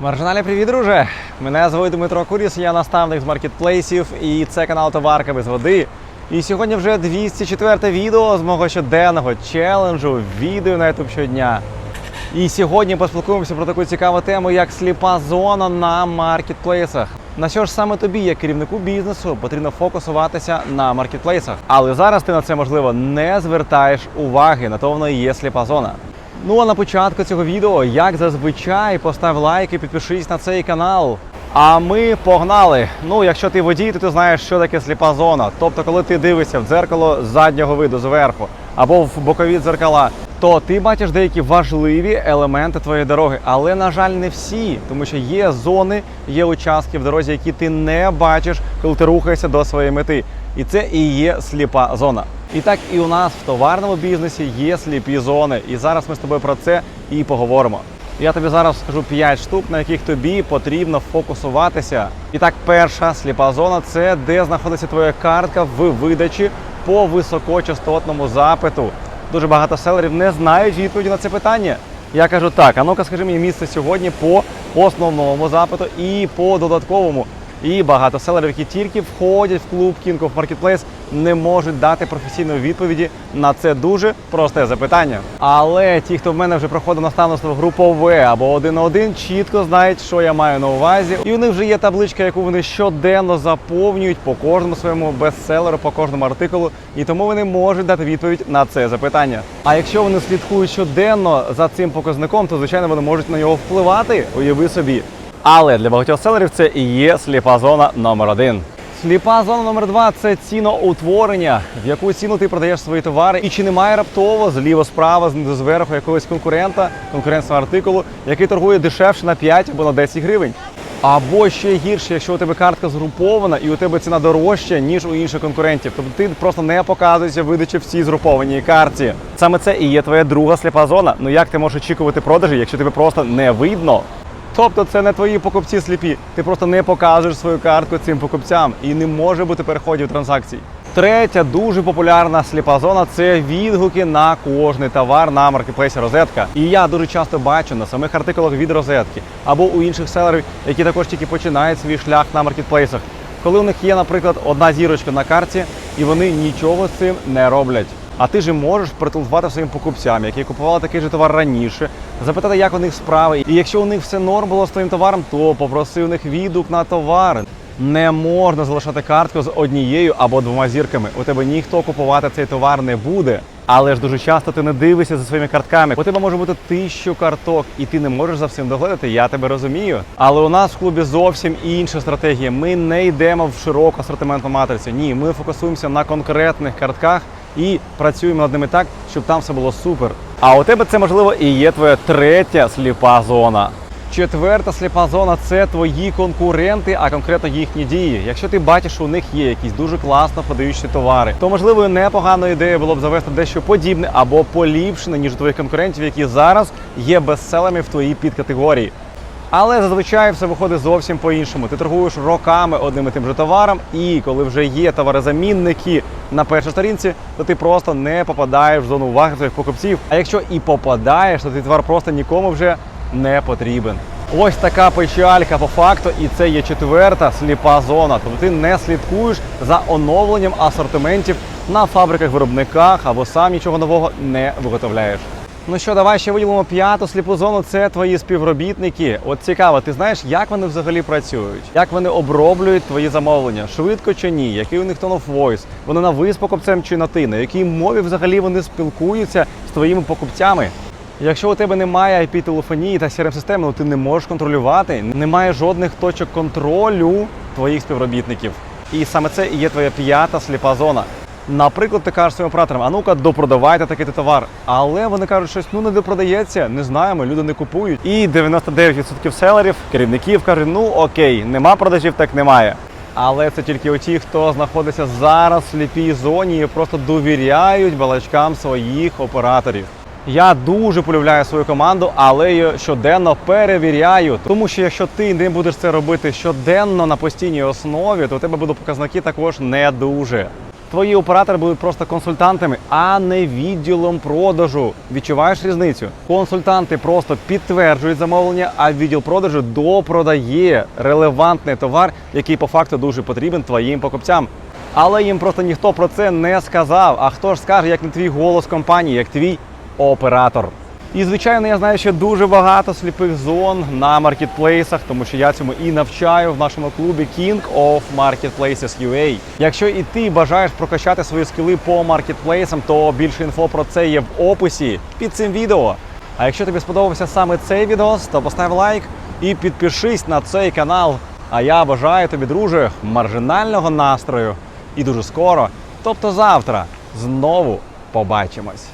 Маржиналі, привіт, друже! Мене звуть Дмитро Куріс, я наставник з маркетплейсів і це канал Товарка без води. І сьогодні вже 204 відео з мого щоденного челенджу відео на YouTube щодня. І сьогодні поспілкуємося про таку цікаву тему, як сліпа зона на маркетплейсах. На що ж саме тобі, як керівнику бізнесу, потрібно фокусуватися на маркетплейсах. Але зараз ти на це можливо не звертаєш уваги, на то воно і є сліпа зона. Ну а на початку цього відео, як зазвичай, постав лайк і підпишись на цей канал. А ми погнали. Ну, якщо ти водій, то ти знаєш, що таке сліпа зона. Тобто, коли ти дивишся в дзеркало заднього виду зверху або в бокові дзеркала, то ти бачиш деякі важливі елементи твоєї дороги. Але, на жаль, не всі, тому що є зони, є участки в дорозі, які ти не бачиш, коли ти рухаєшся до своєї мети. І це і є сліпа зона. І так і у нас в товарному бізнесі є сліпі зони. І зараз ми з тобою про це і поговоримо. Я тобі зараз скажу 5 штук, на яких тобі потрібно фокусуватися. І так, перша сліпа зона це де знаходиться твоя картка в видачі по високочастотному запиту. Дуже багато селерів не знають відповіді на це питання. Я кажу так, а ну-ка скажи мені місце сьогодні по основному запиту і по додатковому. І багато селерів, які тільки входять в клуб King of Marketplace, не можуть дати професійної відповіді на це дуже просте запитання. Але ті, хто в мене вже проходив наставництво групове або один на один, чітко знають, що я маю на увазі. І у них вже є табличка, яку вони щоденно заповнюють по кожному своєму бестселеру, по кожному артикулу, і тому вони можуть дати відповідь на це запитання. А якщо вони слідкують щоденно за цим показником, то звичайно вони можуть на нього впливати. Уяви собі. Але для багатьох селерів це і є сліпа зона номер один. Сліпа зона номер два це ціноутворення, в яку ціну ти продаєш свої товари, і чи немає раптово зліво справа, знизу зверху якогось конкурента, конкурентного артикулу, який торгує дешевше на 5 або на 10 гривень. Або ще гірше, якщо у тебе картка згрупована і у тебе ціна дорожча, ніж у інших конкурентів. Тобто ти просто не показуєшся видачі в цій згрупованій карті. Саме це і є твоя друга сліпа зона. Ну як ти можеш очікувати продажі, якщо тебе просто не видно? Тобто це не твої покупці сліпі. Ти просто не покажеш свою картку цим покупцям і не може бути переходів транзакцій. Третя дуже популярна сліпа зона це відгуки на кожний товар на маркетплейсі розетка. І я дуже часто бачу на самих артикулах від розетки або у інших селерів, які також тільки починають свій шлях на маркетплейсах. Коли у них є, наприклад, одна зірочка на карті, і вони нічого з цим не роблять. А ти ж можеш прителефонувати своїм покупцям, які купували такий же товар раніше, запитати, як у них справи. І якщо у них все норм було з твоїм товаром, то попроси у них відгук на товар. Не можна залишати картку з однією або двома зірками. У тебе ніхто купувати цей товар не буде. Але ж дуже часто ти не дивишся за своїми картками. У тебе може бути тисячу карток, і ти не можеш за всім доглядати. Я тебе розумію. Але у нас в клубі зовсім інша стратегія. Ми не йдемо в широку асортиментну матрицю. Ні, ми фокусуємося на конкретних картках і працюємо над ними так, щоб там все було супер. А у тебе це можливо і є твоя третя сліпа зона. Четверта сліпа зона це твої конкуренти, а конкретно їхні дії. Якщо ти бачиш, що у них є якісь дуже класно подаючі товари, то можливо непоганою ідеєю було б завести дещо подібне або поліпшене, ніж у твоїх конкурентів, які зараз є бестселерами в твоїй підкатегорії. Але зазвичай все виходить зовсім по-іншому. Ти торгуєш роками одним і тим же товаром, і коли вже є товарозамінники на першій сторінці, то ти просто не попадаєш в зону уваги своїх покупців. А якщо і попадаєш, то твій товар просто нікому вже не потрібен. Ось така печалька по факту, і це є четверта сліпа зона. Тобто ти не слідкуєш за оновленням асортиментів на фабриках-виробниках або сам нічого нового не виготовляєш. Ну що, давай ще виділимо п'яту сліпу зону. Це твої співробітники. От цікаво, ти знаєш, як вони взагалі працюють, як вони оброблюють твої замовлення, швидко чи ні, який у них tone of voice, вони на ви з покупцем чи на ти, на якій мові взагалі вони спілкуються з твоїми покупцями. Якщо у тебе немає IP-телефонії та crm системи ну ти не можеш контролювати, немає жодних точок контролю твоїх співробітників. І саме це і є твоя п'ята сліпа зона. Наприклад, ти кажеш своїм операторам, а ну-ка, допродавайте такий товар. Але вони кажуть, щось ну не допродається, не знаємо, люди не купують. І 99% селерів, керівників кажуть, ну окей, нема продажів, так немає. Але це тільки оті, хто знаходиться зараз в сліпій зоні і просто довіряють балачкам своїх операторів. Я дуже полюбляю свою команду, але її щоденно перевіряю. Тому що якщо ти не будеш це робити щоденно на постійній основі, то у тебе будуть показники також не дуже. Твої оператори будуть просто консультантами, а не відділом продажу. Відчуваєш різницю? Консультанти просто підтверджують замовлення, а відділ продажу допродає релевантний товар, який по факту дуже потрібен твоїм покупцям. Але їм просто ніхто про це не сказав. А хто ж скаже, як не твій голос компанії, як твій оператор? І звичайно, я знаю, що дуже багато сліпих зон на маркетплейсах, тому що я цьому і навчаю в нашому клубі King of Marketplaces UA. Якщо і ти бажаєш прокачати свої скіли по маркетплейсам, то більше інфо про це є в описі під цим відео. А якщо тобі сподобався саме цей відео, то постав лайк і підпишись на цей канал. А я бажаю тобі, друже, маржинального настрою. І дуже скоро, тобто завтра, знову побачимось.